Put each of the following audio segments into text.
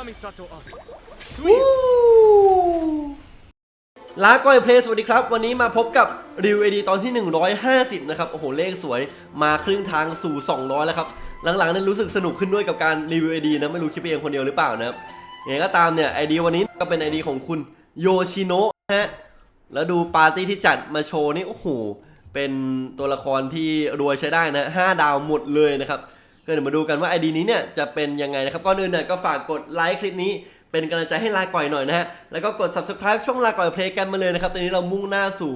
Kamisato up. ลาก้อยเพลสวัสดีครับ วันนี้มาพบกับรีวิว AD ตอนที่ 150 นะครับ โอ้โห เลขสวยมาครึ่งทางสู่ 200 แล้วครับ หลังๆนั้นรู้สึกสนุกขึ้นด้วยกับการรีวิว AD นะ ไม่รู้คิดไปเองคนเดียวหรือเปล่านะครับยังไงก็ตามเนี่ย ID วันนี้ก็เป็น ID ของคุณโยชิโนะฮะ แล้วดูปาร์ตี้ที่จัดมาโชว์นี่ โอ้โห เป็นตัวละครที่รวยใช้ได้นะ5ดาวหมดเลยนะครับ ก็เดี๋ยวมาดูกันว่า ID นี้เนี่ยจะเป็นยังไงนะครับก่อนอื่นเนี่ยก็ฝากกดไลค์คลิปนี้เป็นกำลังใจให้ลาก่อยหน่อยนะฮะ แล้วก็กด subscribe ช่องลาก่อยเพลงกันมาเลยนะครับ ตอนนี้เรามุ่งหน้าสู่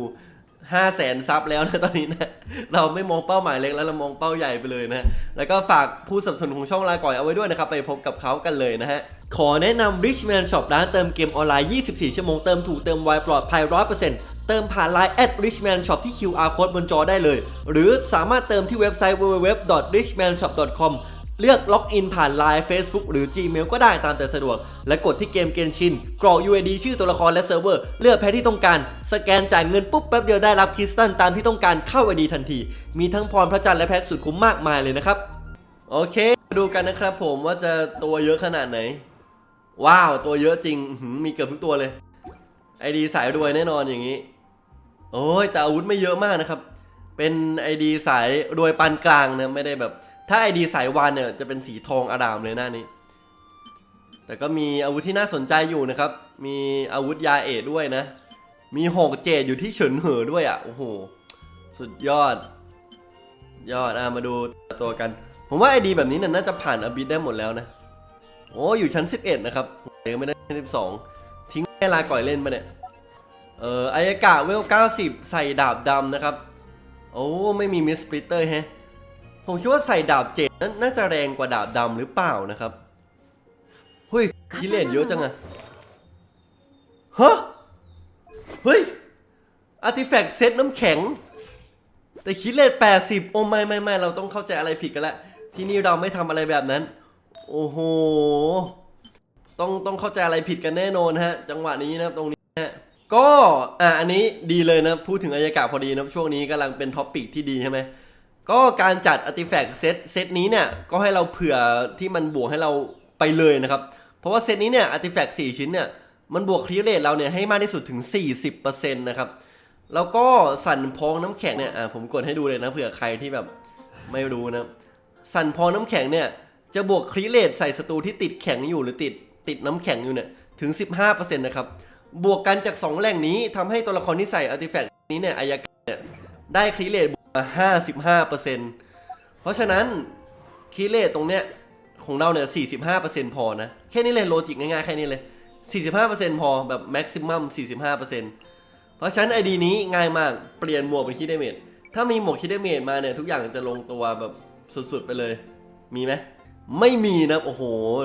5 0 0แสนซับแล้วนะตอนนี้นะ เราไม่มองเป้าหมายเล็กแล้วเรามองเป้าใหญ่ไปเลยนะ แล้วก็ฝากผู้สนับสนุนของช่องลาก่อยเอาไว้ด้วยนะครับ ไปพบกับเขากันเลยนะฮะ ขอแนะนำ Richman Shop ร้านเติมเกมออนไลน์ 24 ชั่วโมง เติมถูกเติมไวปลอดภัย 100% เติมผ่าน Line at Richman Shop ที่ QR code บนจอได้เลย หรือสามารถเติมที่เว็บไซต์ www.richmanshop.com เลือกล็อกอินผ่าน Line Facebook หรือ Gmail ก็ได้ตามแต่สะดวก และกดที่เกมเกนชิน กรอก UID ชื่อตัวละครและเซิร์ฟเวอร์ เลือกแพ้ที่ต้องการ สแกนจ่ายเงินปุ๊บแป๊บเดียวได้รับคริสตัลตามที่ต้องการเข้า ID ทันที มีทั้งพรพระจันทร์และแพ็กสุดคุ้มมากมายเลยนะครับ โอเคมาดูกันนะครับผมว่าจะตัวเยอะขนาดไหน ว้าว ตัวเยอะจริง มีเกือบทุกตัวเลยไอดีสายรวยแน่นอนอย่างนี้ โอ้ยแต่อาวุธไม่เยอะมากนะครับ เป็นไอดีสายรวยปานกลางนะไม่ได้แบบ ถ้าไอดีสายวานเนี่ยจะเป็นสีทองอารามเลยหน้านี้ แต่ก็มีอาวุธที่น่าสนใจอยู่นะครับ มีอาวุธยาเอดด้วยนะ มีหอกเจดอยู่ที่เฉินเหอด้วยอะโอ้โหสุดยอด ยอดอะมาดูตัวกัน ผมว่าไอดีแบบนี้เนี่ยน่าจะผ่านอบิดได้หมดแล้วนะโอ้อยู่ชั้น 11 นะครับยังไม่ได้ชั้น12 ทิ้งให้ลาก่อยเล่นมาเนี่ย เอออายากะเวล 90 ใส่ดาบดำนะครับ โอ้ไม่มีมิสปริตเตอร์แฮะ ผมคิดว่าใส่ดาบเจ็ดนน่าจะแรงกว่าดาบดำหรือเปล่านะครับเฮ้ยคิเลนเยอะจังอะฮะเฮ้ยอาร์ติแฟกต์เซตน้ำแข็ง แต่คิเลน80 โอ้ไม่ไม่ไม่เราต้องเข้าใจอะไรผิดกันแล้วที่นี่เราไม่ทำอะไรแบบนั้น โอ้โหต้องต้องเข้าใจอะไรผิดกันแน่นอนฮะ จังหวะนี้นะครับตรงนี้ฮะ ก็อะอันนี้ดีเลยนะ พูดถึงอายากาศพอดีนะช่วงนี้กำลังเป็นท็อปปิกที่ดีใช่ไหมก็การจัดอาร์ติแฟกต์เซตเซตนี้เนี่ยก็ให้เราเผื่อที่มันบวกให้เราไปเลยนะครับ เพราะว่าเซตนี้เนี่ยอาร์ติแฟกต์4ชิ้นเนี่ยมันบวกคลีเรทเราเนี่ยให้มากที่สุดถึง 40%นะครับ แล้วก็สั่นพองน้ำแข็งเนี่ยอะผมกดให้ดูเลยนะเผื่อใครที่แบบไม่รู้นะ สั่นพองน้ำแข็งเนี่ยจะบวกคลีเรทใส่ศัตรูที่ติดแข็งอยู่หรือติดติดน้ำแข็งอยู่เนี่ยถึง 15%นะครับ บวกกันจาก 2 แหล่งนี้ทำให้ตัวละครที่ใส่อาร์ติแฟกต์นี้เนี่ยอายกาเนี่ยได้คลีเรทบวกมา55%เพราะฉะนั้นคลีเรทตรงเนี้ยของเราเนี่ย45%พอนะ แค่นี้เลยโลจิกง่ายๆ แค่นี้เลย 45%พอแบบแม็กซิมัม45%เพราะฉะนั้นไอดีนี้ง่ายมากเปลี่ยนหมวกเป็นคิดเดเมจถ้ามีหมวกคิดเดเมจมาเนี่ยทุกอย่างจะลงตัวแบบสุดๆไปเลย มีไหมไม่มีนะโอ้โห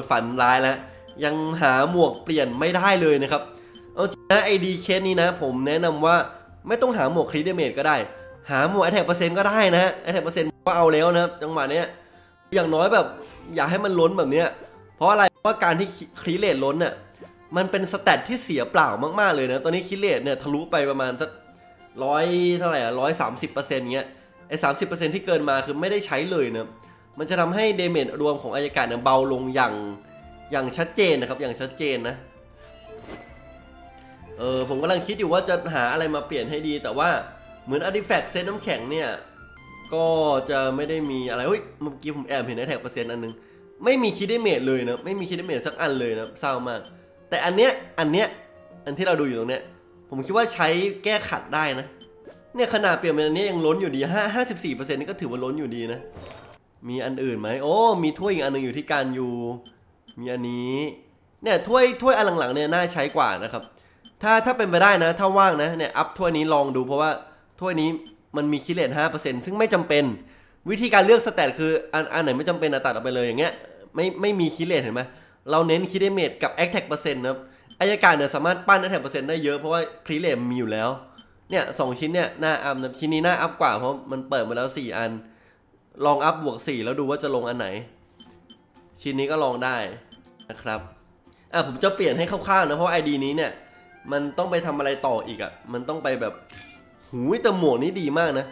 ฝันร้ายแล้วยังหาหมวกเปลี่ยนไม่ได้เลยนะครับ เอาจริงนะไอดีเคสนี้นะ ผมแนะนำว่าไม่ต้องหาหมวกคริเดเมจก็ได้ หาหมวกแอแทกเปอร์เซ็นต์ก็ได้นะแอแทกเปอร์เซ็นต์ก็เอาแล้วนะจังหวะเนี้ยอย่างน้อยแบบอย่าให้มันล้นแบบเนี้ยเพราะอะไรเพราะการที่ครีเลตล้นเนี่ยมันเป็นสแตทที่เสียเปล่ามากๆเลยนะ ตอนนี้ครีเลตเนี่ยทะลุไปประมาณสักร้อยเท่าไหร่ร้อยสามสิบเปอร์เซ็นต์เงี้ยไอ้สามสิบเปอร์เซ็นต์ที่เกินมาคือไม่ได้ใช้เลยนะมันจะทำให้เดเมจรวมของอายการเนี่ยเบาลงอย่างอย่างชัดเจนนะครับอย่างชัดเจนนะ เออผมกำลังคิดอยู่ว่าจะหาอะไรมาเปลี่ยนให้ดี แต่ว่าเหมือน Artifact เซตน้ำแข็งเนี่ย ก็จะไม่ได้มีอะไรเฮ้ยเมื่อกี้ผมแอบเห็นไอแท็กเปอร์เซ็นต์อันนึง ไม่มีคิดได้เมจเลยนะไม่มีคิดได้เมจสักอันเลยนะเศร้ามาก แต่อันเนี้ยอันเนี้ยอันที่เราดูอยู่ตรงเนี้ยผมคิดว่าใช้แก้ขัดได้นะ เนี่ยขนาดเปลี่ยนเป็นอันนี้ยังล้นอยู่ดีห้าห้าสิบสี่เปอร์เซ็นต์นี่ก็ถือว่าล้นอยู่ดีนะ มีอันอื่นไหมโอ้มีถ้วยอีกอันหนึงอยู่ที่การยูมีอันนี้เนี่ยถ้วยถ้วยอันหลังๆเนี่ยน่าใช้กว่านะครับ ถ้าถ้าเป็นไปได้นะ ถ้าว่างนะเนี่ยอัพถ้วยนี้ลองดูเพราะว่าถ้วยนี้มันมีคิเลตห้าเปอร์เซ็นต์ซึ่งไม่จำเป็น วิธีการเลือกสแตทคืออันอันไหนไม่จำเป็นตัดออกไปเลยอย่างเงี้ยไม่ไม่มีคิเลตเห็นไหมเราเน้นคิเลเมตกับแอคแท็กเปอร์เซ็นต์นะครับอายการเนี่ยสามารถปั้นแอคแท็กเปอร์เซ็นต์ได้เยอะเพราะว่าคิเลตมีอยู่แล้วเนี่ยสองชิ้นเนี่ยหน้าอัพนะชิ้นนี้หน้าอัพกว่าเพราะมันเปิดมาแล้วสี่อัน ลองอัพบวกสี่แล้วดูว่าจะลงอันไหน ชิ้นนี้ก็ลองได้นะครับอะผมจะเปลี่ยนให้คร่าวๆนะเพราะไอดีนี้เนี่ย มันต้องไปทำอะไรต่ออีกอะ่ะ มันต้องไปแบบหูยแต่หมวกนี้ดีมากนะ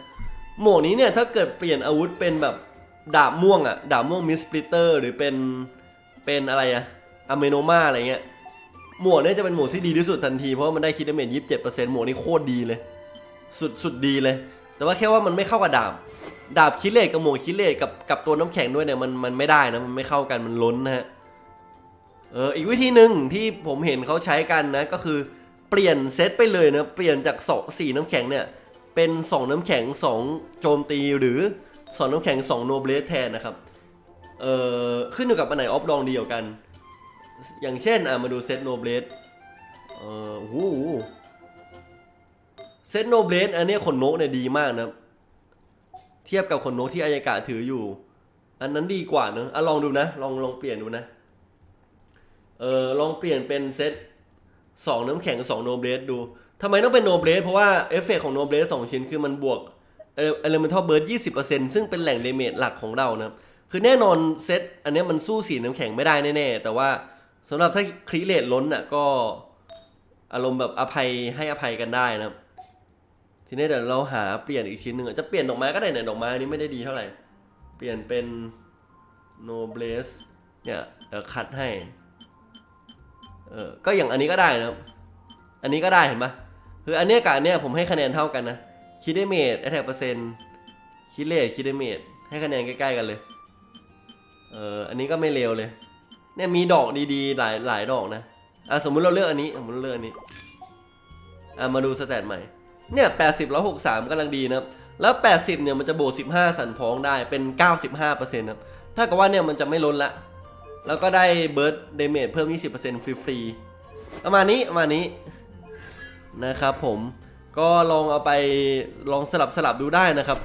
หมวกนี้เนี่ยถ้าเกิดเปลี่ยนอาวุธเป็นแบบดาบม่วงอะ่ะ ดาบม่วงมิสปลิเตอร์หรือเป็นเป็นอะไรอะ่ะอเมโนมาอะไรเงี้ย หมวกเนี่ยจะเป็นหมวกที่ดีที่สุดทันทีเพราะมันได้คิดดาเมจยี่สิบเจ็ดเปอร์เซ็นต์หมวกนี่โคตรดีเลย สุดสุดดีเลย แต่ว่าแค่ว่ามันไม่เข้ากับดาบ ดาบคิเลตกับหมวกคิเลตกับกับตัวน้ำแข็งด้วยเนี่ยมันมันไม่ได้นะมันไม่เข้ากันมันล้นนะฮะ เอออีกวิธีหนึ่งที่ผมเห็นเขาใช้กันนะก็คือ เปลี่ยนเซตไปเลยนะ เปลี่ยนจากสองสี่น้ำแข็งเนี่ย เป็นสองน้ำแข็งสองโจมตีหรือสองน้ำแข็งสองโนเบลสแทนนะครับ เออขึ้นอยู่กับอันไหนออฟลองดีกว่ากัน อย่างเช่น อะ มาดูเซตโนเบลสเออโอ้โหเซตโนเบลสอันนี้ขนนกเนี่ยดีมากนะ เทียบกับขนนกที่อายากะถืออยู่ อันนั้นดีกว่าเนอะอะลองดูนะ ลองลองเปลี่ยนดูนะ เออลองเปลี่ยนเป็นเซต สองน้ำแข็งสองโนเบสดูทำไมต้องเป็นโนเบสเพราะว่าเอฟเฟกของโนเบสสองชิ้นคือมันบวกเอเลเมนทัลเบิร์ดยี่สิบเปอร์เซ็นต์ซึ่งเป็นแหล่งเดเมจหลักของเรานะครับ คือแน่นอนเซตอันนี้มันสู้สีน้ำแข็งไม่ได้แน่ๆ แต่ว่าสำหรับถ้าครีเลตล้นอะก็อารมณ์แบบอภัยให้อภัยกันได้นะครับ ทีนี้เดี๋ยวเราหาเปลี่ยนอีกชิ้นหนึ่งจะเปลี่ยนดอกไม้ก็ได้เนี่ยดอกไม้อันนี้ไม่ได้ดีเท่าไหร่ เปลี่ยนเป็นโนเบสเนี่ยเดี๋ยวคัดให้ เออก็อย่างอันนี้ก็ได้นะอันนี้ก็ได้เห็นปะคืออันเนี้ยกับอันเนี้ยผมให้คะแนนเท่ากันนะคิดได้เมดแอทแทกเปอร์เซ็นต์คิดเลทคิดได้เมดให้คะแนนใกล้ๆกันเลยเอออันนี้ก็ไม่เลวเลยเนี่ยมีดอกดีๆ หลายหลายดอกนะอะสมมุติเราเลือกอันนี้สมมติเราเลือกอันนี้อะมาดูสแตทใหม่เนี่ย80แล้ว63กำลังดีนะครับแล้ว 80 เนี่ย มันจะบวก 15 สันพ้องได้เป็น 95%นะครับ ถ้ากับว่าเนี่ย มันจะไม่ล้นละ แล้วก็ได้เบิร์ดเดเมจเพิ่ม 20%ฟรีๆประมาณนี้ประมาณนี้นะครับผมก็ลองเอาไปลองสลับสลับดูได้นะครับ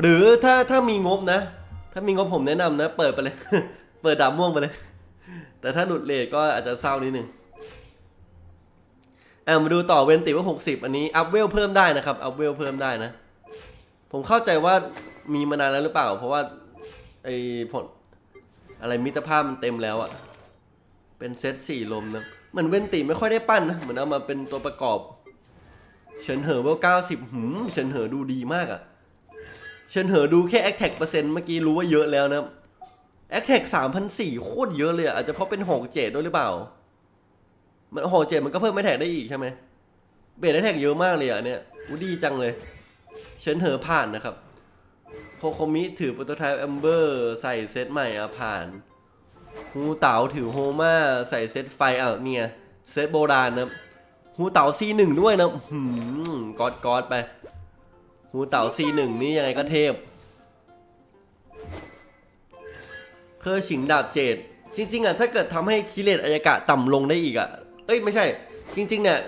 หรือถ้าถ้ามีงบนะ ถ้ามีงบผมแนะนำนะ เปิดไปเลย เปิดดาบม่วงไปเลย แต่ถ้าหลุดเลทก็อาจจะเศร้านิดนึงอะมาดูต่อเวนติว่า 60 อันนี้อัพเวลเพิ่มได้นะครับอัพเวลเพิ่มได้นะ ผมเข้าใจว่ามีมานานแล้วหรือเปล่า เพราะว่าไอ้ผล อะไรมิตรภาพมันเต็มแล้วอะเป็นเซตสี่ลมนะเหมือนเวนติไม่ค่อยได้ปั้นนะ เหมือนเอามาเป็นตัวประกอบ เฉินเหอเวลเก้าสิบหืมเฉินเหอดูดีมากอะเฉินเหอดูแค่แอคแท็กเปอร์เซ็นต์เมื่อกี้รู้ว่าเยอะแล้วนะแอคแท็กสามพันสี่โคตรเยอะเลยอะอาจจะเพราะเป็นหอกเจ็ดด้วยหรือเปล่า มันหอกเจ็ดมันก็เพิ่มไม่แท็กได้อีกใช่ไหมเบสได้แท็กเยอะมากเลยอะเนี่ยอู้ดีจังเลย เฉินเหอผ่านนะครับ โคมิถือโปรโตไทป์แอมเบอร์ใส่เซตใหม่อะผ่านฮูเต๋าถือโฮมาใส่เซตไฟอะเนี่ยเซตโบราณนะฮูเต๋าซีหนึ่งด้วยนะหืมกอดกอดไปฮูเต๋าซีหนึ่งนี่ยังไงก็เทพ เคอร์ฉิงดาบเจดจริง ๆอะถ้าเกิดทำให้คิเลตอายกะต่ำลงได้อีกอะ เอ้ยไม่ใช่ จริง ๆ เนี่ย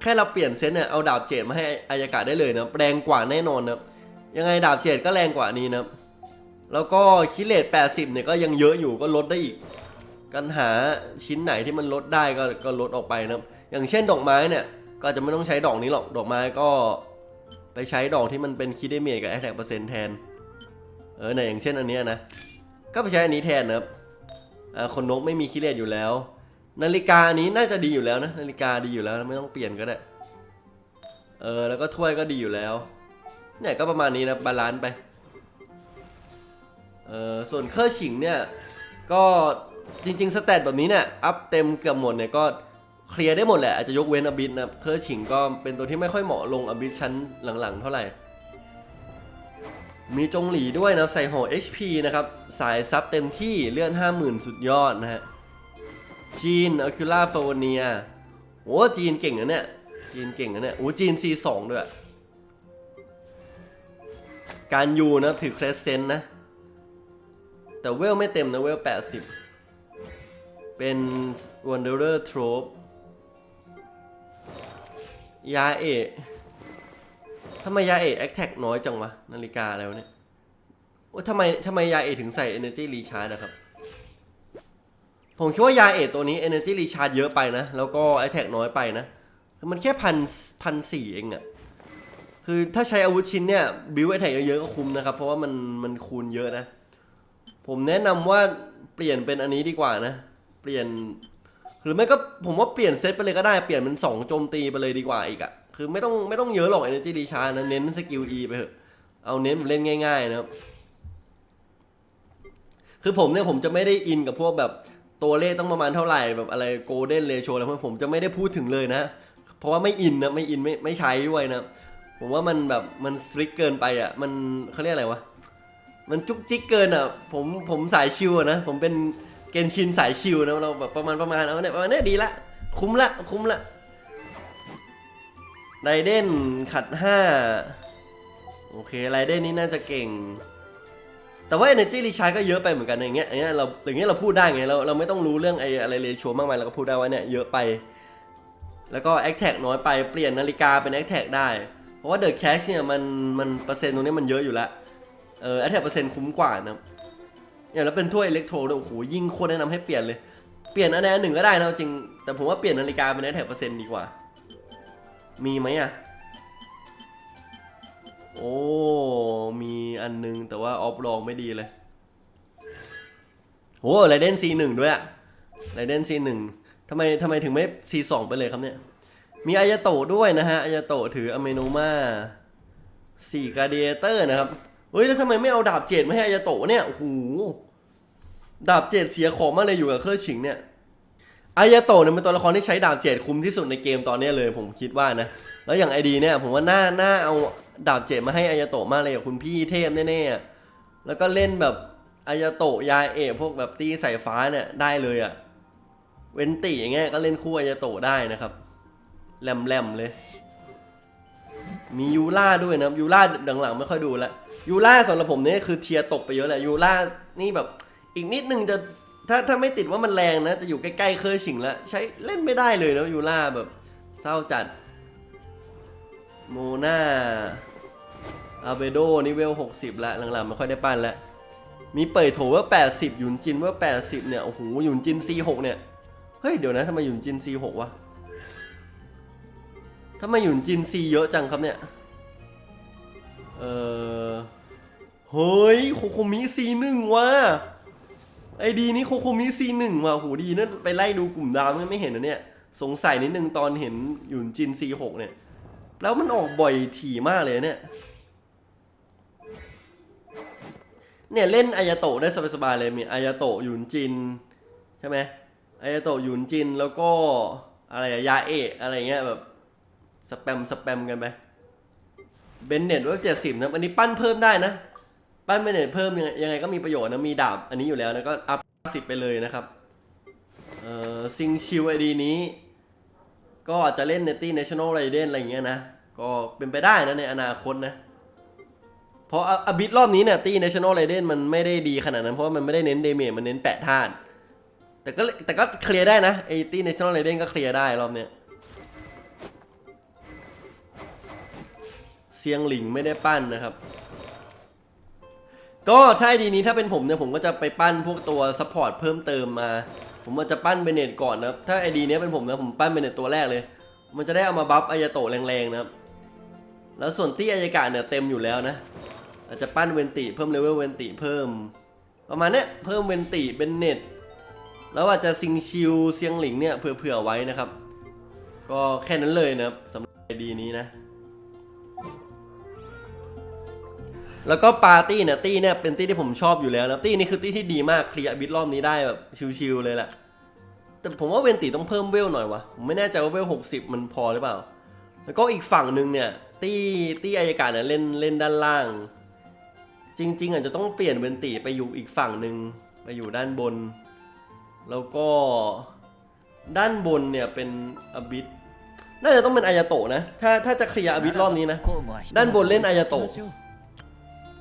แค่เราเปลี่ยนเซตเนี่ยเอาดาบเจดมาให้อายกะได้เลยนะแรงกว่าแน่นอนนะ ยังไงดาบเจ็ดก็แรงกว่านี้นะแล้วก็คิเลต80เนี่ยก็ยังเยอะอยู่ก็ลดได้อีก กันหาชิ้นไหนที่มันลดได้ก็ก็ลดออกไปนะอย่างเช่นดอกไม้เนี่ย ก็จะไม่ต้องใช้ดอกนี้หรอกดอกไม้ก็ไปใช้ดอกที่มันเป็นคิดได้เมจกับแอทแทกเปอร์เซ็นต์แทน เออเนี่ยอย่างเช่นอันนี้นะ ก็ไปใช้อันนี้แทนนะครับอ่าคนนกไม่มีคิเลตอยู่แล้ว นาฬิกาอันนี้น่าจะดีอยู่แล้วนะ นาฬิกาดีอยู่แล้วไม่ต้องเปลี่ยนก็ได้ เออแล้วก็ถ้วยก็ดีอยู่แล้ว เนี่ยก็ประมาณนี้นะบาลานซ์ไปเออส่วนเคอร์ฉิงเนี่ยก็จริงๆ สแตทแบบนี้เนี่ยอัพเต็มเกือบหมดเนี่ยก็เคลียร์ได้หมดแหละอาจจะยกเว้นอบิสนะเคอร์ฉิงก็เป็นตัวที่ไม่ค่อยเหมาะลงอบิสชั้นหลังๆ เท่าไหร่ มีจงหลีด้วยนะใส่ห่อ HP นะครับ สายซับเต็มที่เลื่อน 50,000 สุดยอดนะฮะจีนอคิล่าฟาวเนียโอ้จีนเก่งนะเนี่ยจีนเก่งนะเนี่ยโอ้จีน C2 ด้วย การยูนะถือเครสเซนต์นะ แต่เวลไม่เต็มนะเวล 80 เป็น Wanderer Trope ยาเอะทำไมยาเอะแอคแท็กน้อยจังวะ นาฬิกาแล้วเนี่ยว่าทำไมทำไมยาเอะถึงใส่ Energy Recharge นะครับ ผมคิดว่ายาเอะตัวนี้ Energy Recharge เยอะไปนะ แล้วก็แอคแท็กน้อยไปนะ คือมันแค่พันพันสี่เองอะ คือถ้าใช้อาวุธชิ้นเนี่ยบิวไอแท็กเยอะๆก็คุ้มนะครับ เพราะว่ามันมันคูณเยอะนะ ผมแนะนำว่าเปลี่ยนเป็นอันนี้ดีกว่านะ เปลี่ยน หรือไม่ก็ผมว่าเปลี่ยนเซตไปเลยก็ได้เปลี่ยนเป็นสองโจมตีไปเลยดีกว่าอีกอะคือไม่ต้องไม่ต้องเยอะหรอก Energy Recharge นะเน้นสกิล E ไปเถอะ เอาเน้นเล่นง่ายๆนะครับ คือผมเนี่ยผมจะไม่ได้อินกับพวกแบบตัวเลขต้องประมาณเท่าไหร่แบบอะไรโกลเด้นเรโชอะไรพวกผมจะไม่ได้พูดถึงเลยนะ เพราะว่าไม่อินนะไม่อินไม่ไม่ใช้ด้วยนะ ผมว่ามันแบบมันสตริกเกินไปอะ มันเขาเรียกอะไรวะ มันจุกจิกเกินอะ ผมผมสายชิวนะ ผมเป็นเกนชินสายชิวนะ เราแบบประมาณประมาณเอาเนี่ยประมาณเนี้ยดีละ คุ้มละ คุ้มละ ไรเดนขัดห้าโอเคไรเดนนี่น่าจะเก่ง แต่ว่า Energy r e c h a r ก็เยอะไปเหมือนกันอย่างเงี้ยอย่างเงี้ยเราอย่างเงี้ยเราพูดได้ไงเราเราไม่ต้องรู้เรื่องไอ้อะไรเรโชมากมายเราก็พูดได้ว่าเนี่ยเยอะไป แล้วก็ a c t a g น้อยไปเปลี่ยนนาฬิกาเป็น a c t a g ได้ เพราะว่า The Cash เนี่ยมันมันเปอร์เซ็นต์ตรงนี้มันเยอะอยู่แล้วเออ a c t a g เปอร์เซ็นต์คุ้มกว่านะอย่างแล้วเป็นถ้วยอิเล็กโทรด้วยโอ้โหยิ่งโคตรแนะนำให้เปลี่ยนเลย เปลี่ยนอันใดอันหนึ่งก็ได้นะจริง แต่ผมว่าเปลี่ยนนาฬิกาเป็น a c t a g เปอร์เซ็นต์ดีกว่า มีไหมอะโอ้มีอันนึงแต่ว่าออฟลองไม่ดีเลยโอ้ไรเดน C1 ด้วยอะไรเดน C1 ทำไมทำไมถึงไม่ C2 ไปเลยครับเนี่ย มีอายาโตด้วยนะฮะอายาโตถืออเมโนมาสี่กาเดียเตอร์นะครับเฮ้ยแล้วทำไมไม่เอาดาบเจดมาให้อายาโตเนี่ยโอ้โหดาบเจดเสียของมากเลยอยู่กับเครื่องฉิงเนี่ยอายาโตเนี่ยเป็นตัวละครที่ใช้ดาบเจดคุ้มที่สุดในเกมตอนนี้เลยผมคิดว่านะ แล้วอย่างไอดีเนี่ยผมว่าน่าน่าเอาดาบเจดมาให้อายาโตมากเลยกับคุณพี่เทพแน่ๆแล้วก็เล่นแบบอายาโตยาเอะพวกแบบตีสายฟ้าเนี่ยได้เลยอะเวนติอย่างเงี้ยก็เล่นคู่อายาโตได้นะครับ แหลมๆเลย มียูล่าด้วยนะยูล่าหลังๆไม่ค่อยดูละยูล่าสำหรับผมเนี่ยคือเทียร์ตกไปเยอะแหละยูล่านี่แบบ อีกนิดนึงจะถ้าถ้าไม่ติดว่ามันแรงนะ จะอยู่ใกล้ๆเคยฉิงแล้วใช้เล่นไม่ได้เลยนะยูล่าแบบ เศร้าจัด โมนาอาเบโดนี่เวล 60 ละหลังๆไม่ค่อยได้ปั้นล้วมีเปิดโถว่า 80 หยุนจินว่า 80 เนี่ย โอ้โหหยุนจิน C6 เนี่ย เฮ้ย เดี๋ยวนะทำไมหยุนจิน C6 วะ ทำไมหยุนจิน C เยอะจังครับเนี่ย เออเฮ้ยโคโคมิ C1 ว่ะไอดีนี้โคโคมิ C1 ว่ะโหดีนะไปไล่ดูกลุ่มดาวไม่เห็นนะเนี่ย สงสัยนิดนึงตอนเห็นหยุนจิน C6 เนี่ย แล้วมันออกบ่อยถี่มากเลยเนี่ย เนี่ยเล่นอายาโตะได้สบายๆเลยมีอายาโตะหยุนจินใช่ไหมอายาโตะหยุนจินแล้วก็อะไรอะยาเอะอะไรเงี้ยแบบ สแปมสแปมกันไปเบนเน็ตว่าเจ็ดสิบนะอันนี้ปั้นเพิ่มได้นะ ปั้นเบนเน็ตเพิ่มยังไงยังไงก็มีประโยชน์นะมีดาบอันนี้อยู่แล้วนะก็อัพสิบไปเลยนะครับเอ่อซิงชิวไอดีนี้ ก็อาจจะเล่นในตี้ National Raiden อะไรเงี้ยนะ ก็เป็นไปได้นะในอนาคตนะ เพราะอบิดรอบนี้เนี่ยตี้ National Raiden มันไม่ได้ดีขนาดนั้น เพราะว่ามันไม่ได้เน้นเดเมจมันเน้นแปะธาตุแต่ก็แต่ก็เคลียร์ได้นะไอตี้ National Raiden ก็เคลียร์ได้รอบเนี้ย เซียงหลิงไม่ได้ปั้นนะครับ ก็ถ้าไอดีนี้ถ้าเป็นผมเนี่ยผมก็จะไปปั้นพวกตัวซัพพอร์ตเพิ่มเติมมา ผมว่าจะปั้นเบเนตก่อนนะครับถ้าไอดีนี้เป็นผมนะผมปั้นเบเนตตัวแรกเลย มันจะได้เอามาบัฟอายาโตะแรงๆนะครับแล้วส่วนตี้อายากะเนี่ยเต็มอยู่แล้วนะอาจจะปั้นเวนติเพิ่มเลเวลเวนติเพิ่ม ประมาณเนี้ยเพิ่มเวนติเบนเนตแล้วอาจจะซิงชิวเซียงหลิงเนี่ยเผื่อๆไว้นะครับ ก็แค่นั้นเลยนะครับสำหรับไอดีนี้นะ แล้วก็ปาร์ตี้เนี่ยตี้เนี่ยเป็นตี้ที่ผมชอบอยู่แล้วนะตี้นี้คือตี้ที่ดีมากเคลียร์บิทรอบนี้ได้แบบชิวๆเลยแหละแต่ผมว่าเวนติต้องเพิ่มเวลหน่อยวะผมไม่แน่ใจว่าเวล60มันพอหรือเปล่า แล้วก็อีกฝั่งหนึ่งเนี่ย ตี้ตี้อายการเนี่ยเล่นเล่นด้านล่าง จริง ๆ อาจจะต้องเปลี่ยนเวนติไปอยู่อีกฝั่งหนึ่งไปอยู่ด้านบน แล้วก็ด้านบนเนี่ยเป็นอบิทน่าจะต้องเป็นอายาโตะนะ ถ้าถ้าจะเคลียร์อบิทรอบนี้นะ ด้านบนเล่นอายาโตะ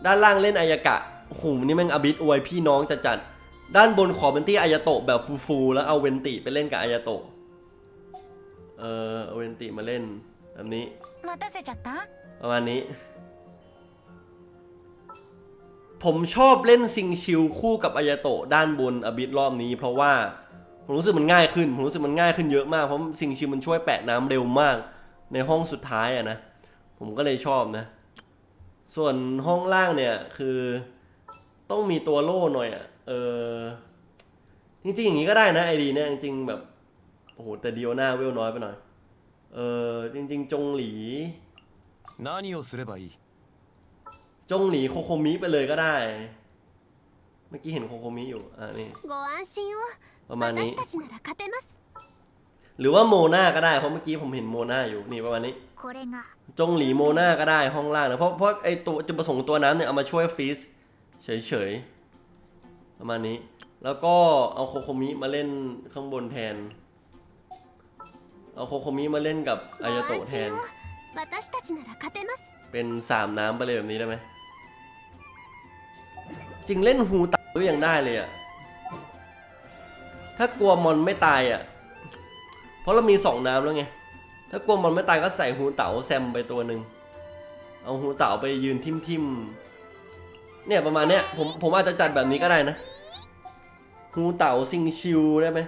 ด้านล่างเล่นอายากะหูนี่แม่งอบิดอวยพี่น้องจัดๆด้านบนขอเวนตี้อายาโตะแบบฟูๆแล้วเอาเวนติไปเล่นกับอายาโตะเออเอาเวนติมาเล่นแบบนี้มาตเจัตตะประมาณนี้ ผมชอบเล่นซิงชิลคู่กับอายาโตะด้านบนอบิดรอบนี้ เพราะว่าผมรู้สึกมันง่ายขึ้นผมรู้สึกมันง่ายขึ้นเยอะมากเพราะซิงชิลมันช่วยแปะน้ำเร็วมาก ในห้องสุดท้ายอะนะผมก็เลยชอบนะ ส่วนห้องล่างเนี่ยคือต้องมีตัวโล่หน่อยอะเออ จริงๆอย่างนี้ก็ได้นะไอดีเนี่ยจริงๆแบบโอ้โหแต่เดียวหน้าเวลน้อยไปหน่อย เออจริง ๆ จงหลี 何をすればいい จงหนีโคโคมิไปเลยก็ได้ เมื่อกี้เห็นโคโคมิอยู่ อ่านี่ ご安心を ประมาณนี้ 私たちなら勝てます หรือว่าโมนาก็ได้ เพราะเมื่อกี้ผมเห็นโมนาอยู่ นี่ประมาณนี้ これが จงหลีโมนาก็ได้ห้องล่างนะ เพราะเพราะไอตัวจุดประสงค์ตัวนั้นเนี่ยเอามาช่วยฟรีซเฉยๆ ประมาณนี้ แล้วก็เอาโคโคมิมาเล่นข้างบนแทน เอาโคโคมิมาเล่นกับ ご อายา 安 โตะแท 心 น を私たちなら勝てます เป็นสามน้ำไปเลยแบบนี้ได้ไหม จริงเล่นฮูเต่าก็ยังได้เลยอะถ้ากลัวมอนไม่ตายอะเพ ราะเรามีสองน้ำแล้วไง ถ้ากลัวมอนไม่ตายก็ใส่ฮูเต่าแซมไปตัวหนึ่ง เอาฮูเต่าไปยืนทิมทิมๆเนี่ยประมาณเนี้ยผมผมอาจจะจัดแบบนี้ก็ได้นะฮูเต่าซิงชิวได้ไหม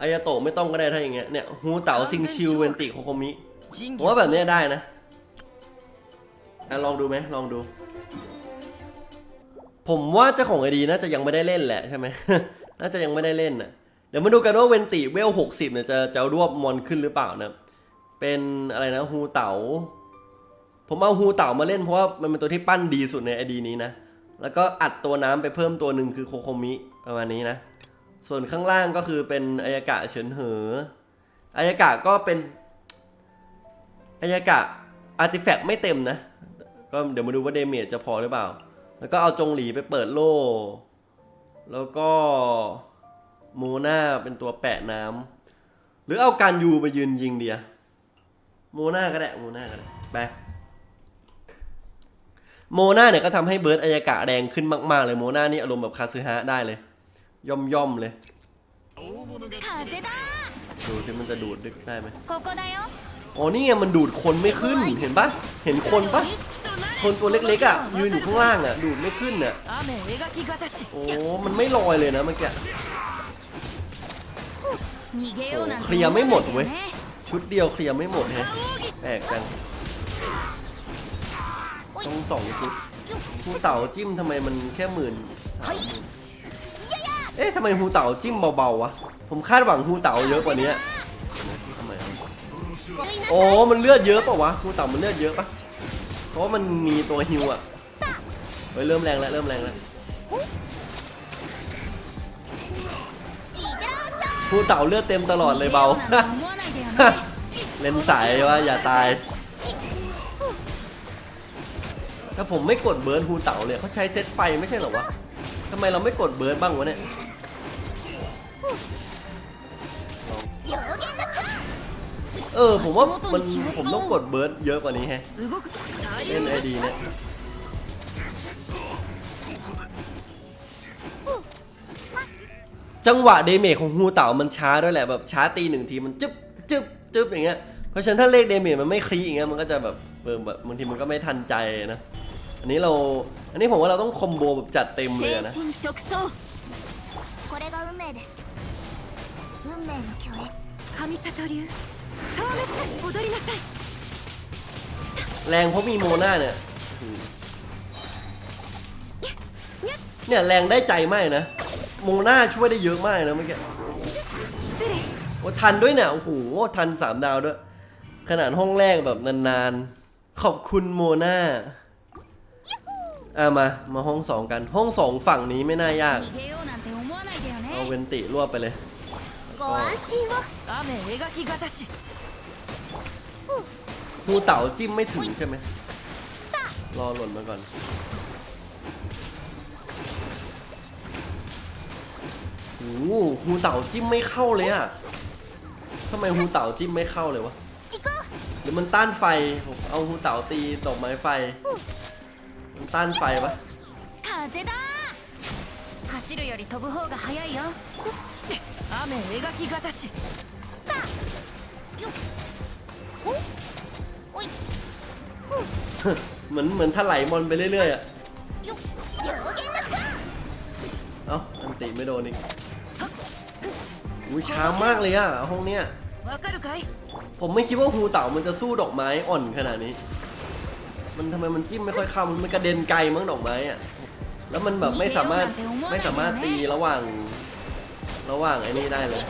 อายาโตะไม่ต้องก็ได้ถ้าอย่างเงี้ย เนี่ยฮูเต่าซิงชิวเวนติโคโคมิผมว่าแบบเนี้ยได้นะอะลองดูไหมลองดู ผมว่าเจ้าของไอดีน่าจะยังไม่ได้เล่นแหละใช่ไหม น่าจะยังไม่ได้เล่นน่ะเดี๋ยวมาดูกันว่าเวนติเวลหกสิบเนี่ยจะจะรวบมอนขึ้นหรือเปล่านะ เป็นอะไรนะฮูเต๋า ผมเอาฮูเต๋ามาเล่นเพราะว่ามันเป็นตัวที่ปั้นดีสุดในไอดีนี้นะ แล้วก็อัดตัวน้ำไปเพิ่มตัวหนึ่งคือโคโคมิประมาณนี้นะ ส่วนข้างล่างก็คือเป็นอายากะเฉินเหออายากะก็เป็นอายากะอาร์ติแฟกต์ไม่เต็มนะ ก็เดี๋ยวมาดูว่าเดเมจจะพอหรือเปล่า แล้วก็เอาจงหลีไปเปิดโล่ แล้วก็ โมนาเป็นตัวแปะน้ำ หรือเอาการยูไปยืนยิงเดียโมนาก็ได้โมนาก็ได้ไปโมนาเนี่ยก็ทำให้เบิร์ดอายากะแดงขึ้นมาก ๆ เลยโมนานี่อารมณ์แบบคาซึฮะได้เลย ย่อมๆเลยดูสิมันจะดูดได้ไหมอ๋อนี่ไงมันดูดคนไม่ขึ้นเห็นปะเห็นคนปะคนตัวเล็กๆอะยืนอยู่ข้างล่างอะดูดไม่ขึ้นอะโอ้มันไม่ลอยเลยนะเมื่อกี้ โอ้เคลียร์ไม่หมดเว้ย ชุดเดียวเคลียร์ไม่หมดแฮะแปลกจังต้องสองชุดหูเต่าจิ้มทำไมมันแค่หมื่นเอ๊ะทำไมหูเต่าจิ้มเบาๆวะ ผมคาดหวังหูเต่าเยอะกว่านี้ทำไมโอ้มันเลือดเยอะปะวะหูเต่ามันเลือดเยอะปะเพราะมันมีตัวฮิวอะเฮ้ยเริ่มแรงแล้วเริ่มแรงแล้ว ผู้เต่าเลือดเต็มตลอดเลยเบา เล่นสายว่าอย่าตาย ถ้าผมไม่กดเบิร์นฮูเต่าเลยเขาใช้เซตไฟไม่ใช่หรอวะทำไมเราไม่กดเบิร์นบ้างวะเนี่ยเออผมว่ามันผมต้องกดเบิร์นเยอะกว่านี้แฮะเล่นไอดีเนี่ย จังหวะเดเมจของฮูเต่ามันช้าด้วยแหละแบบช้าตีหนึ่งทีมันจึ๊บจึ๊บจึ๊บอย่างเงี้ยเพราะฉะนั้นถ้าเลขเดเมจมันไม่คลีอย่างเงี้ยมันก็จะแบบเบบางทีมันก็ไม่ทันใจนะอันนี้เราอันนี้ผมว่าเราต้องคอมโบแบบจัดเต็มเลยนะแรงเพราะมีโมนาเนี่ยเนี่ยแรงได้ใจไหมนะ โมนา ช่วยได้เยอะมากนะเมื่อกี้โอ้ทันด้วยเนี่ยโอ้โหทันสามดาวด้วย ขนาดห้องแรกแบบนานๆ ขอบคุณโมนาอะมา มาห้องสองกัน ห้องสองฝั่งนี้ไม่น่ายาก เอาเวนติรวบไปเลยผู้เต่าจิ้มไม่ถึงใช่ไหมรอหล่นมาก่อน โอ้โหฮูเต่าจิ้มไม่เข้าเลยอะทำไมฮูเต่าจิ้มไม่เข้าเลยวะ 行こう หรือมันต้านไฟผมเอาฮูเต่าตีดอกไม้ไฟ มันต้านไฟปะ 風だ走るより飛ぶ方が早いよ雨描き型しよっおおい เหมือนเหมือนถลายมอนไปเรื่อยๆอะ よっ予言のチャン เอ้าอันติไม่โดนอีก อุ้ยช้ามากเลยอะห้องเนี้ยผมไม่คิดว่าฮูเต่ามันจะสู้ดอกไม้อ่อนขนาดนี้ มันทำไมมันจิ้มไม่ค่อยเข้ามันกระเด็นไกลมั้งดอกไม้อะแล้วมันแบบไม่สามารถไม่สามารถตีระหว่าง ระหว่างไอ้นี่ได้เลย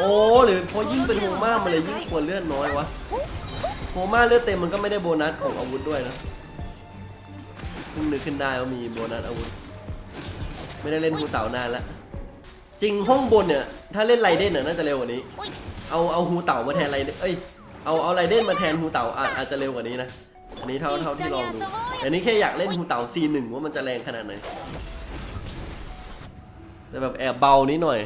โอ้หรือพอยิ่งเป็นโฮมามันเลยยิ่งควรเลือดน้อยวะโฮมาเลือดเต็มมันก็ไม่ได้โบนัสของอาวุธด้วยนะเพิ่งนึกขึ้นได้ว่ามีโบนัสอาวุธ ไม่ได้เล่นฮูเต่านานละจริงห้องบนเนี่ยถ้าเล่นไรเด่นเนี่ยน่าจะเร็วกว่านี้ เอาเอาฮูเต่ามาแทนไรเอ้ยเอาเอาไรเด่นมาแทนฮูเต่าอาจจะเร็วกว่านี้นะอันนี้เท่าเท่าที่ลองดูอันนี้แค่อยากเล่นฮูเต่า C1 ว่ามันจะแรงขนาดไหนแต่แบบแอบเบานิดหน่อย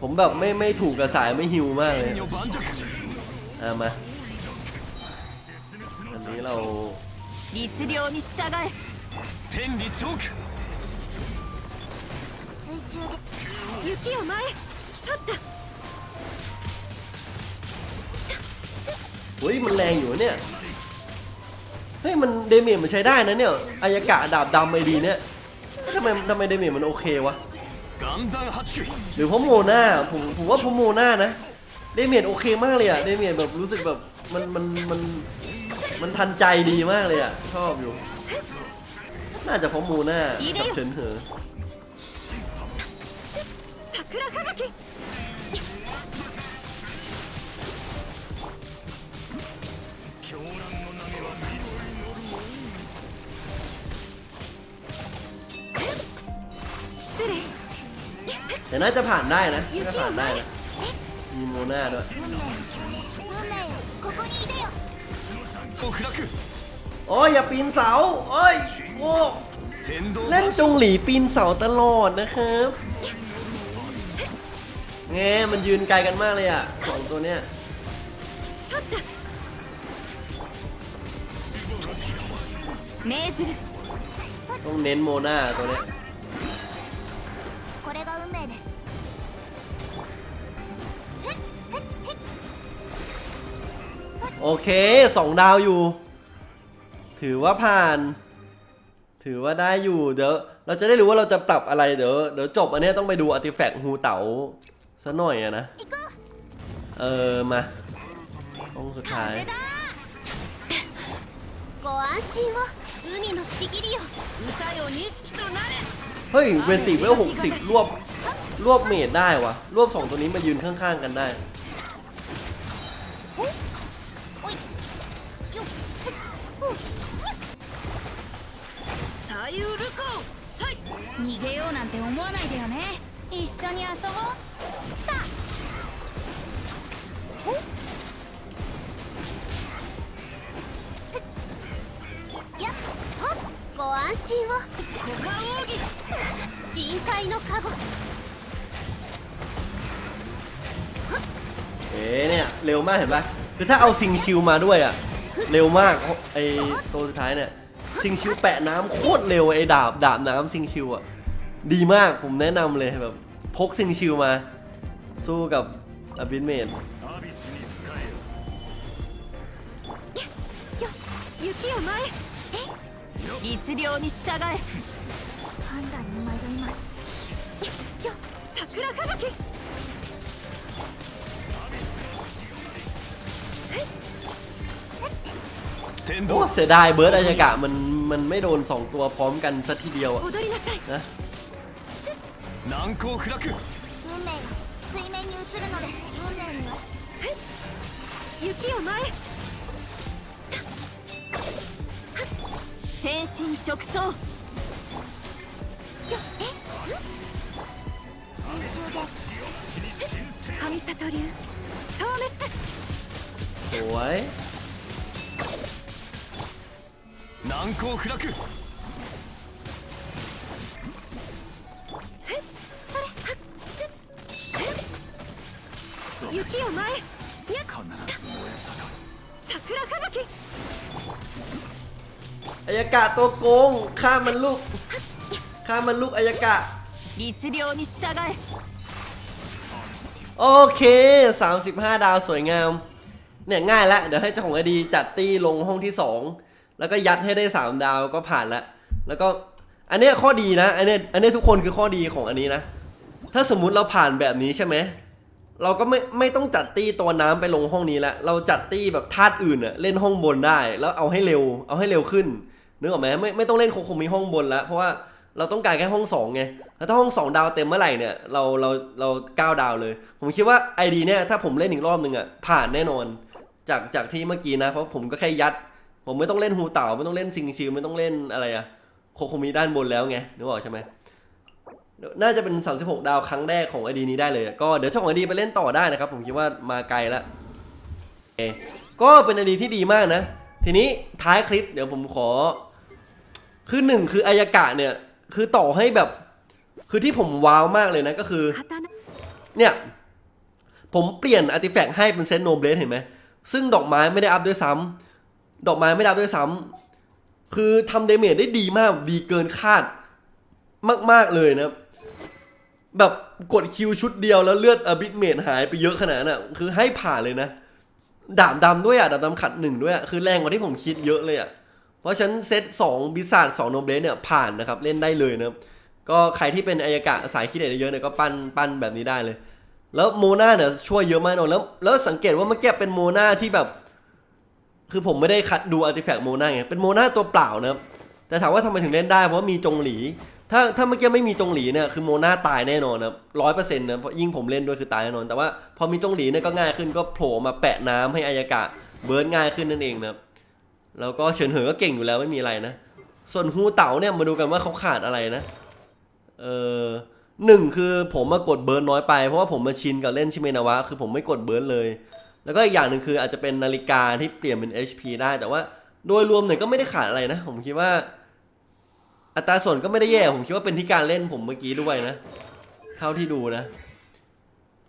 ผมแบบไม่ไม่ถูกกระสายไม่ฮิวมากเลยอะมาอันนี้เรา 雪を前立った เฮ้ยมันแรงอยู่เนี่ย เฮ้ยมันเดเมจมันใช้ได้นะเนี่ยอายากะดาบดำไอดีเนี่ยทำไมทำไมเดเมจมันโอเควะ 岩山八九 หรือเพราะโมนาผมผมว่าเพราะโมนานะเดเมจโอเคมากเลยอะเดเมจแบบรู้สึกแบบมันมันมันมันทันใจดีมากเลยอะชอบอยู่ น่าจะเพราะโมนากับเฉินเหอ 桜吹雪 狂乱の波は水に乗るも 失礼 แต่น่าจะผ่านได้นะน่าจะผ่านได้นะมีโมนาด้วย 運命の拠営運命よここにいでよ極楽 โอ้ยอย่าปีนเสาโอ้ยโอ้ 天道 เล่นจงหลีปีนเสาตลอดนะครับ เงี้มันยืนไกลกันมากเลยอะสองตัวเนี้ยต้องเน้นโมนาตัวเนี้ยโอเคสองดาวอยู่ ถือว่าผ่าน ถือว่าได้อยู่ เดี๋ยว เราจะได้รู้ว่าเราจะปรับอะไร เดี๋ยว เดี๋ยวจบอันนี้ต้องไปดูอัติแฟกต์ฮูเต๋อ ซะหน่อยอะนะ 行こう เออมาห้องสุดท้าย 風だご安心を海のちぎりよ歌よ認識となれ เฮ้ยเวนติเวลหกสิบรวบรวบเมดได้วะรวบสองตัวนี้มายืนข้างๆกันได้ おいよっへっふう左右ルコーサイ逃げようなんて思わないでよね 一緒に遊ぼうやっほっご安心を股間奥義深海のカゴ เอ๊ะเนี่ยเร็วมากเห็นปะคือถ้าเอาซิงชิวมาด้วยอะเร็วมากไอตัวสุดท้ายเนี่ยซิงชิวแปะน้ำโคตรเร็วไอดาบดาบน้ำซิงชิวอะ ดีมากผมแนะนำเลยแบบพกซิงชิวมา สู้กับอบินเมน アビスに仕えよよ雪を前律令に従え判断に迷いますよ桜吹雪天 โอ้ 道 เสียดายเบิร์ดอายากะมันมันไม่โดน 2 ตัวพร้อมกันซะทีเดียวอะ 踊りなさい นะ 難攻不落運命が水面に映るのです。運命には雪を前全身直送。よえ？水中で神里流。透明怖い。難攻不落雪を前必ず燃え盛る桜吹雪 อายากะตัวโกงฆ่ามันลูกฆ่ามันลูกอายากะ 律令に従え โอเค 35 ดาวสวยงาม เนี่ยง่ายละ เดี๋ยวให้เจ้าของไอดีจัดตี้ลงห้องที่ 2 แล้วก็ยัดให้ได้ 3 ดาวก็ผ่านละ แล้วก็อันเนี้ยข้อดีนะ อันเนี้ยอันเนี้ยทุกคนคือข้อดีของอันนี้นะ ถ้าสมมุติเราผ่านแบบนี้ใช่ไหม เราก็ไม่ไม่ต้องจัดตี้ตัวน้ำไปลงห้องนี้ละเราจัดตี้แบบธาตุอื่นอะเล่นห้องบนได้ แล้วเอาให้เร็ว เอาให้เร็วขึ้นนึกออกไหมไม่ไม่ต้องเล่นโคโคมิห้องบนแล้วเพราะว่าเราต้องการแค่ห้องสองไงแล้วถ้าห้องสองดาวเต็มเมื่อไหร่เนี่ยเราเราเราเก้าดาวเลย ผมคิดว่าไอดีเนี่ยถ้าผมเล่นอีกรอบหนึ่งอะผ่านแน่นอน จากจากที่เมื่อกี้นะเพราะผมก็แค่ยัด ผมไม่ต้องเล่นฮูเต่าไม่ต้องเล่นซิงชิวไม่ต้องเล่นอะไรอะโคโคโคมิด้านบนแล้วไงนึกออกใช่ไหม น่าจะเป็น 36 ดาวครั้งแรกของไอดีนี้ได้เลย ก็เดี๋ยวเจ้าของไอดีไปเล่นต่อได้นะครับ ผมคิดว่ามาไกลแล้วโอก็เป็นไอดีที่ดีมากนะ ทีนี้ท้ายคลิปเดี๋ยวผมขอ คือหนึ่งคืออายากะเนี่ย คือต่อให้แบบ คือที่ผมว้าวมากเลยนะก็คือ เนี่ย ผมเปลี่ยนอาร์ติแฟกต์ให้เป็นเซนโนเบลสเห็นไหม ซึ่งดอกไม้ไม่ได้อัพด้วยซ้ำดอกไม้ไม่ได้อัพด้วยซ้ำคือทำเดเมจได้ดีมากดีเกินคาดมาก ๆ เลยนะ แบบกดคิวชุดเดียวแล้วเลือดอบิทเมจหายไปเยอะขนาดนั้นอะคือให้ผ่านเลยนะ ดาบดำด้วยอะ ดาบดำขัดหนึ่งด้วยอะ คือแรงกว่าที่ผมคิดเยอะเลยอะ เพราะฉะนั้นเซตสองบิสซาดสองโนเบลสเนี่ยผ่านนะครับ เล่นได้เลยนะครับก็ใครที่เป็นอายกะสายคิดเด็ดเยอะเนี่ยก็ปั้นปั้นแบบนี้ได้เลย แล้วโมนาเนี่ยช่วยเยอะมากเนแล้วแล้วสังเกตว่าเมื่อกี้เป็นโมนาที่แบบ คือผมไม่ได้คัดดูอาร์ติแฟกต์โมนาไงเป็นโมนาตัวเปล่านะครับแต่ถามว่าทำไมถึงเล่นได้เพราะว่ามีจงหลี ถ้าถ้าเมื่อกี้ไม่มีจงหลีเนี่ยคือโมนาตายแน่นอนนะร้อยเปอร์เซ็นต์นะเพราะยิ่งผมเล่นด้วยคือตายแน่นอน แต่ว่าพอมีจงหลีเนี่ยก็ง่ายขึ้นก็โผล่มาแปะน้ำให้อายกะเบิร์นง่ายขึ้นนั่นเองนะแล้วก็เฉินเหอก็เก่งอยู่แล้วไม่มีอะไรนะ ส่วนฮูเต๋าเนี่ยมาดูกันว่าเขาขาดอะไรนะ เออหนึ่งคือผมมากดเบิร์นน้อยไปเพราะว่าผมมาชินกับเล่นชิเมนาวะคือผมไม่กดเบิร์นเลย แล้วก็อีกอย่างหนึ่งคืออาจจะเป็นนาฬิกาที่เปลี่ยนเป็น HP ได้แต่ว่าโดยรวมเนี่ยก็ไม่ได้ขาดอะไรนะ ผมคิดว่า อัตราส่วนก็ไม่ได้แย่ ผมคิดว่าเป็นที่การเล่นผมเมื่อกี้ด้วยนะ เท่าที่ดูนะ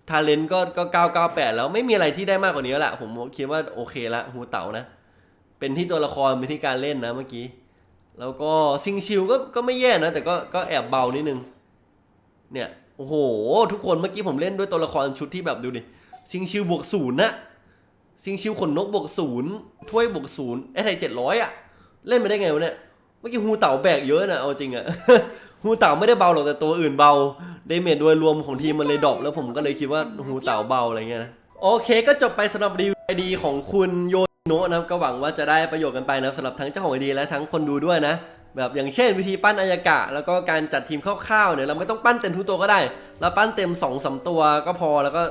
ทาเลนก็ก็998แปดแล้วไม่มีอะไรที่ได้มากกว่านี้แล้วละผมคิดว่าโอเคละฮูเต๋านะ เป็นที่ตัวละครเป็นที่การเล่นนะเมื่อกี้ แล้วก็ซิงชิวก็ก็ไม่แย่นะ แต่ก็ก็แอบเบานิดนึง เนี่ยโอ้โห ทุกคนเมื่อกี้ผมเล่นด้วยตัวละครชุดที่แบบดูดิซิงชิวบวกศูนย์นะซิงชิวขนนกบวกศูนย์ถ้วยบวกศูนย์ไอ้ไทยเจ็ดร้อยอะเล่นไปได้ไงวะเนี่ย เมื่อกี้ฮูเต่าแบกเยอะนะเอาจริงอะ ฮูเต่าไม่ได้เบาหรอกแต่ตัวอื่นเบาเดเมจโดยรวมของทีมมันเลยดรอปแล้วผมก็เลยคิดว่าฮูเต่าเบาอะไรเงี้ยนะโอเคก็จบไปสำหรับรีวิวไอดีของคุณโยโนะนะครับก็หวังว่าจะได้ประโยชน์กันไปนะครับสำหรับทั้งเจ้าของไอดีและทั้งคนดูด้วยนะ แบบอย่างเช่นวิธีปั้นอายากะ แล้วก็การจัดทีมคร่าวๆเนี่ยเราไม่ต้องปั้นเต็มทุกตัวก็ได้เราปั้นเต็ม2อสตัวก็พอแล้วก็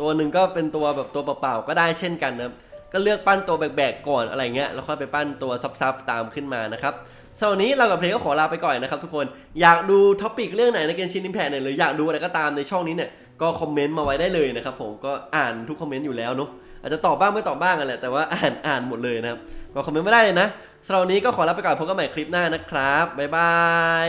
ตัวหนึ่งก็เป็นตัวแบบตัวเปล่าๆก็ได้เช่นกันนะครับก็เลือกปั้นตัวแบกๆก่อนอะไรเงี้ยแล้วค่อยไปปั้นตัวซับๆตามขึ้นมานะครับ สำหรับวนนี้เรากับเพลงก็ขอลาไปก่อนนะครับทุกคน อยากดูท็อปิกเรื่องไหนในเกมชินนิมแพเนี่ยหรืออยากดูอะไรก็ตามในช่องนี้เนี่ยก็คอมเมนต์มาไว้ได้เลยนะครับผมก็อ่านทุกคอมเมนต์อยู่แล้วเนาะอาจจะตอบบ้างไม่ตอบบ้างกันแหละแต่ว่าอ่านอ่านหมดเลยนะครับก็คอมเมนต์ไม่ได้เลยนะสำหรับวนนี้ก็ขอลาไปก่อนพบกันใหม่คลิปหน้านะครับบ๊ายบาย